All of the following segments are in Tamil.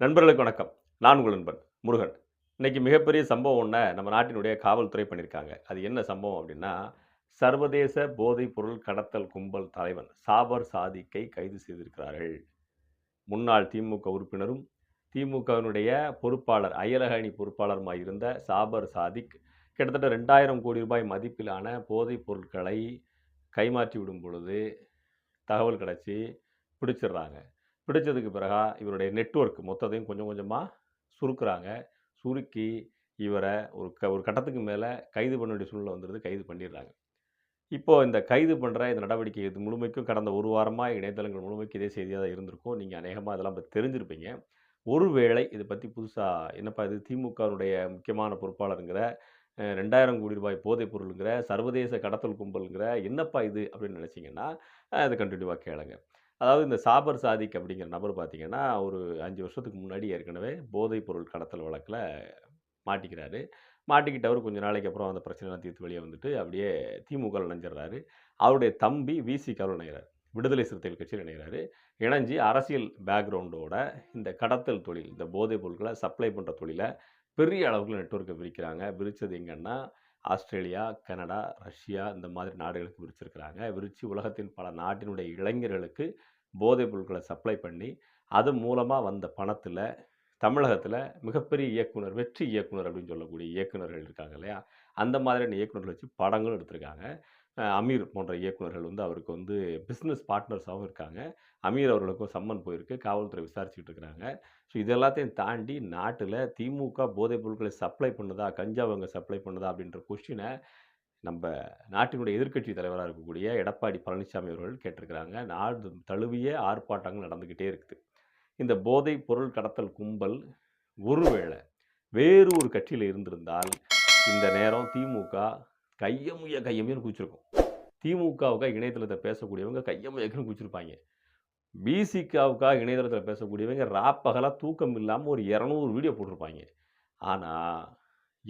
நண்பர்களுக்கு வணக்கம். நான் உங்கள் நண்பன் முருகன். இன்னைக்கு மிகப்பெரிய சம்பவம் ஒன்றை நம்ம நாட்டினுடைய காவல்துறை பண்ணியிருக்காங்க அது என்ன சம்பவம் அப்படின்னா சர்வதேச போதைப் பொருள் கடத்தல் கும்பல் தலைவன் சாபர் சாதிக்கை கைது செய்திருக்கிறார்கள். முன்னாள் திமுக உறுப்பினரும் திமுகவினுடைய பொறுப்பாளர் அயலகணி பொறுப்பாளருமாக இருந்த சாபர் சாதிக் கிட்டத்தட்ட ரெண்டாயிரம் கோடி ரூபாய் மதிப்பிலான போதைப் பொருட்களை கைமாற்றி விடும் பொழுது தகவல் கிடச்சி பிடிச்சிடுறாங்க. பிடிச்சதுக்கு பிறகா இவருடைய நெட்வொர்க் மொத்தத்தையும் கொஞ்சம் கொஞ்சமாக சுருக்குறாங்க. சுருக்கி இவரை ஒரு க ஒரு கட்டத்துக்கு மேலே கைது பண்ண வேண்டிய சூழ்நிலை வந்துடுது கைது பண்ணிடுறாங்க. இப்போது இந்த கைது பண்ணுற இந்த நடவடிக்கை இது முழுமைக்கும் கடந்த ஒரு வாரமாக இணையதளங்கள் முழுமைக்கும் இதே செய்தியாக தான் இருந்திருக்கும். நீங்கள் அநேகமாக இதெல்லாம் பற்றி தெரிஞ்சிருப்பீங்க. ஒருவேளை இதை பற்றி புதுசாக என்னப்பா இது திமுகவுடைய முக்கியமான பொறுப்பாளருங்கிற ரெண்டாயிரம் கோடி ரூபாய் போதைப் பொருளுங்கிற சர்வதேச கடத்தல் கும்பலுங்கிற என்னப்பா இது அப்படின்னு நினச்சிங்கன்னா அதை கண்டினியூவாக கேளுங்க. அதாவது இந்த சாபர் சாதிக் அப்படிங்கிற நபர் பார்த்திங்கன்னா ஒரு அஞ்சு வருஷத்துக்கு முன்னாடி ஏற்கனவே போதைப் பொருள் கடத்தல் வழக்கில் மாட்டிக்கிறாரு. மாட்டிக்கிட்டவர் கொஞ்ச நாளைக்கு அப்புறம் அந்த பிரச்சனைலாம் தீர்த்து வெளியே வந்துட்டு அப்படியே திமுக இணைஞ்சிடுறாரு. அவருடைய தம்பி விசிகாவில் இணைகிறார். விடுதலை சிறுத்தைகள் கட்சியில் இணைகிறாரு. இணைஞ்சி அரசியல் பேக்ரவுண்டோட இந்த கடத்தல் தொழில் இந்த போதைப் பொருட்களை சப்ளை பண்ணுற தொழிலை பெரிய அளவுக்கு நெட்வொர்க்கை விரிக்கிறாங்க. விரித்தது எங்கன்னா ஆஸ்திரேலியா கனடா ரஷ்யா இந்த மாதிரி நாடுகளுக்கு விரிச்சிருக்கிறாங்க. விரித்து உலகத்தின் பல நாட்டினுடைய இளைஞர்களுக்கு போதைப் பொருட்களை சப்ளை பண்ணி அது மூலமாக வந்த பணத்தில் தமிழகத்தில் மிகப்பெரிய இயக்குனர் வெற்றி இயக்குனர் அப்படின்னு சொல்லக்கூடிய இயக்குனர்கள் இருக்காங்க இல்லையா? அந்த மாதிரியான இயக்குனர்கள் வச்சு படங்களும் எடுத்திருக்காங்க. அமீர் போன்ற இயக்குனர்கள் வந்து அவருக்கு வந்து பிஸ்னஸ் பார்ட்னர்ஸாகவும் இருக்காங்க. அமீர் அவர்களுக்கும் சம்மன் போயிருக்கு. காவல்துறை விசாரிச்சுட்டு இருக்கிறாங்க. ஸோ இது எல்லாத்தையும் தாண்டி நாட்டில் திமுக போதைப் பொருட்களை சப்ளை பண்ணுதா? கஞ்சாவங்க சப்ளை பண்ணுதா? அப்படின்ற கொஸ்டினை நம்ம நாட்டினுடைய எதிர்க்கட்சி தலைவராக இருக்கக்கூடிய எடப்பாடி பழனிசாமி அவர்கள் கேட்டிருக்கிறாங்க. நாடு தழுவிய ஆர்ப்பாட்டங்கள் நடந்துக்கிட்டே இருக்குது. இந்த போதைப் பொருள் கடத்தல் கும்பல் ஒருவேளை வேறு ஒரு கட்சியில் இருந்திருந்தால் இந்த நேரம் திமுக கையமுய கையமுயன்னு குச்சிருக்கும் திமுகவுக்காக இணையதளத்தை பேசக்கூடியவங்க கையமுயக்குன்னு குச்சிருப்பாங்க பிசிகாவுக்காக இணையதளத்தில் பேசக்கூடியவங்க ராப்பகலாக தூக்கம் இல்லாமல் ஒரு இரநூறு வீடியோ போட்டிருப்பாங்க. ஆனால்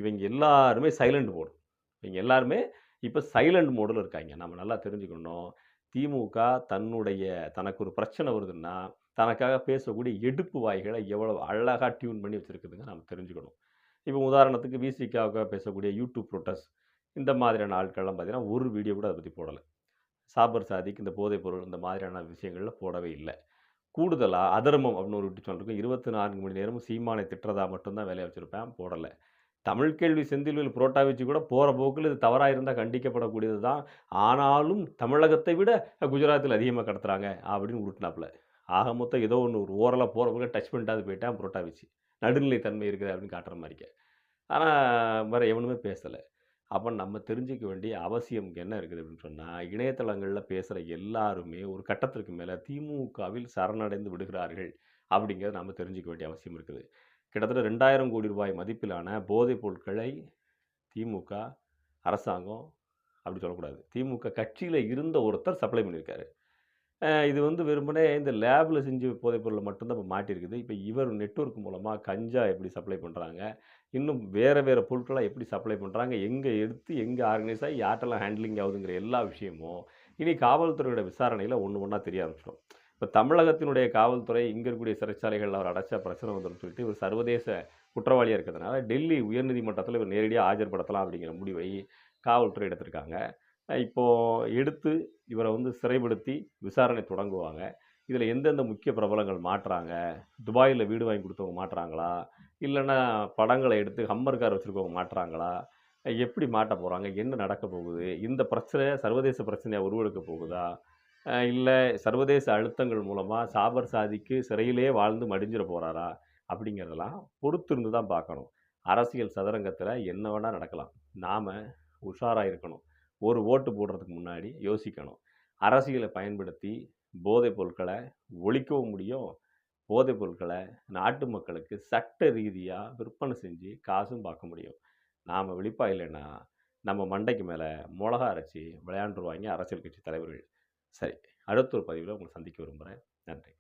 இவங்க எல்லாருமே சைலண்ட் மோடு. இவங்க எல்லாருமே இப்போ சைலண்ட் மோடில் இருக்காங்க. நம்ம நல்லா தெரிஞ்சுக்கணும். திமுக தன்னுடைய தனக்கு ஒரு பிரச்சனை வருதுன்னா தனக்காக பேசக்கூடிய எடுப்பு வாய்களை எவ்வளோ அழகாக டியூன் பண்ணி வச்சுருக்குதுங்க நம்ம தெரிஞ்சுக்கணும். இப்போ உதாரணத்துக்கு விசிகாவுக்காக பேசக்கூடிய யூடியூப் ப்ரோட்டஸ் இந்த மாதிரியான ஆட்கள்லாம் பார்த்திங்கன்னா ஒரு வீடியோ கூட அதை பற்றி போடலை. சாபர் சாதிக்கு இந்த போதைப் பொருள் இந்த மாதிரியான விஷயங்களில் போடவே இல்லை. கூடுதலாக அதர்மம் அப்படின்னு ஒரு விட்டு சொல்லிருக்கோம். இருபத்தி நான்கு மணி நேரமும் சீமானை திட்டுறதா மட்டும்தான் வேலையை வச்சுருப்பேன் போடலை. தமிழ் கேள்வி செந்தில்வில் புரோட்டா வச்சு கூட போகிற போக்கில் இது தவறாக இருந்தால் கண்டிக்கப்படக்கூடியது தான். ஆனாலும் தமிழகத்தை விட குஜராத்தில் அதிகமாக கடத்துகிறாங்க அப்படின்னு உருட்டினாப்புல. ஆக மொத்தம் ஏதோ ஒன்று ஒரு ஓரலாக போகிற போக்கில் டச் பண்ணிட்டாது போயிட்டேன் புரோட்டா வச்சு. நடுநிலை தன்மை இருக்குது அப்படின்னு காட்டுற மாதிரிக்க ஆனால் வேறு எவனுமே பேசலை. அப்போ நம்ம தெரிஞ்சுக்க வேண்டிய அவசியம் என்ன இருக்குது அப்படின்னு சொன்னால் இணையதளங்களில் பேசுகிற எல்லாருமே ஒரு கட்டத்திற்கு மேலே திமுகவில் சரணடைந்து விடுகிறார்கள் அப்படிங்கிறத நம்ம தெரிஞ்சுக்க வேண்டிய அவசியம் இருக்குது. கிட்டத்தட்ட ரெண்டாயிரம் கோடி ரூபாய் மதிப்பிலான போதைப் பொருட்களை திமுக அரசாங்கம் அப்படி சொல்லக்கூடாது. திமுக கட்சியில் இருந்த ஒருத்தர் சப்ளை பண்ணியிருக்காரு. இது வந்து வெறுமனே இந்த லேபில் செஞ்சு போதைப் பொருளை மட்டும்தான் இப்போ மாட்டியிருக்குது. இப்போ இவர் நெட்வொர்க் மூலமாக கஞ்சா எப்படி சப்ளை பண்ணுறாங்க இன்னும் வேறு வேறு பொருட்களாக எப்படி சப்ளை பண்ணுறாங்க எங்கே எடுத்து எங்கே ஆர்கனைஸ் ஆகி யார்ட்டெல்லாம் ஹேண்ட்லிங் ஆகுதுங்கிற எல்லா விஷயமும் இனி காவல்துறையோட விசாரணையில் ஒன்று ஒன்றா தெரிய ஆரம்பிச்சிடும். இப்போ தமிழகத்தினுடைய காவல்துறை இங்கே இருக்கக்கூடிய சிறைச்சாலைகளில் அவர் அடைச்சா பிரச்சனை வந்துடும் சொல்லிட்டு இவர் சர்வதேச குற்றவாளியாக இருக்கிறதுனால டெல்லி உயர்நீதிமன்றத்தில் இவர் நேரடியாக ஆஜர்படுத்தலாம் அப்படிங்கிற முடிவை காவல்துறை எடுத்திருக்காங்க. இப்போது இப்போ எடுத்து இவரை வந்து சிறைப்படுத்தி விசாரணை தொடங்குவாங்க. இதில் எந்தெந்த முக்கிய பிரபலங்கள் மாட்டுறாங்க துபாயில் வீடு வாங்கி கொடுத்தவங்க மாட்டுறாங்களா இல்லைன்னா படங்களை எடுத்து ஹம்மர் கார் வச்சுருக்கவங்க மாட்டுறாங்களா? எப்படி மாட்ட போகிறாங்க என்ன நடக்க போகுது? இந்த பிரச்சனை சர்வதேச பிரச்சனையாக உருவெடுக்க போகுதா? இல்லை சர்வதேச அழுத்தங்கள் மூலமாக சாபர் சாதிக்கு சிறையிலே வாழ்ந்து மடிஞ்சிட போகிறாரா அப்படிங்கிறதெல்லாம் பொறுத்திருந்து தான் பார்க்கணும். அரசியல் சதுரங்கத்தில் என்ன வேணால் நடக்கலாம். நாம் உஷாராக இருக்கணும். ஒரு ஓட்டு போடுறதுக்கு முன்னாடி யோசிக்கணும். அரசியலை பயன்படுத்தி போதைப் பொருட்களை ஒழிக்கவும் முடியும். போதைப் பொருட்களை நாட்டு மக்களுக்கு சட்ட ரீதியாக விற்பனை செஞ்சு காசும் பார்க்க முடியும். நாம் விழிப்பா இல்லைன்னா நம்ம மண்டைக்கு மேலே மிளகா அரைச்சி விளையாண்டுருவாங்க அரசியல் கட்சி தலைவர்கள். சரி அடுத்த ஒரு பதிவில் உங்களை சந்திக்க விரும்புகிறேன் நன்றி.